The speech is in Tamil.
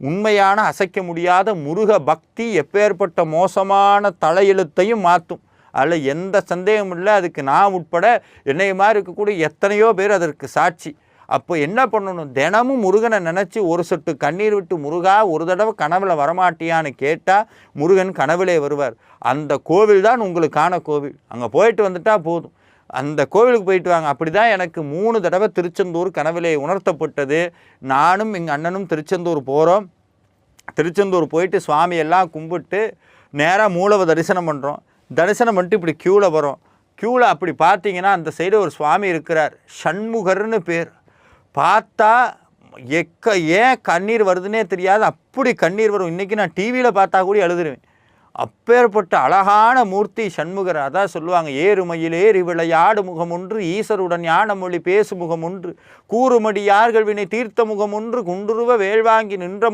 உண்மையான அசைக்க முடியாத முருக பக்தி எப்பேற்பட்ட மோசமான தலையெழுத்தையும் மாற்றும். அதில் எந்த சந்தேகமும் இல்லை அதுக்கு நான் உட்பட என்னை மாதிரி இருக்கக்கூடிய எத்தனையோ பேர் அதற்கு சாட்சி. அப்போ என்ன பண்ணணும்? தினமும் முருகனை நினச்சி ஒரு சொட்டு கண்ணீர் விட்டு முருகா ஒரு தடவை கனவில் வரமாட்டியான்னு கேட்டால் முருகன் கனவிலே வருவார். அந்த கோவில் தான் உங்களுக்கான கோவில். அங்கே போயிட்டு வந்துட்டால் போதும். அந்த கோவிலுக்கு போயிட்டு வாங்க. அப்படி தான் எனக்கு மூணு தடவை திருச்செந்தூர் கனவிலே உணர்த்தப்பட்டது. நானும் எங்கள் அண்ணனும் திருச்செந்தூர் போகிறோம் திருச்செந்தூர் போயிட்டு சுவாமியெல்லாம் கும்பிட்டு நேராக மூலவ தரிசனம் பண்ணுறோம் தரிசனம் பண்ணிட்டு இப்படி க்யூவில் வரோம். க்யூவில் அப்படி பார்த்தீங்கன்னா அந்த சைடு ஒரு சுவாமி இருக்கிறார். சண்முகர்னு பேர். பார்த்தா எக்க ஏன் கண்ணீர் வருதுன்னே தெரியாது. அப்படி கண்ணீர் வரும். இன்றைக்கி நான் டிவியில் பார்த்தா கூட எழுதுருவேன். அப்பேற்பட்ட அழகான மூர்த்தி சண்முகர் அதான் சொல்லுவாங்க ஏறுமையில் ஏறி விளையாடு முகம் ஒன்று ஈசருடன் ஞான மொழி பேசு முகம் ஒன்று கூறுமடி யார்கள் வினை தீர்த்த முகம் ஒன்று வேள்வாங்கி நின்ற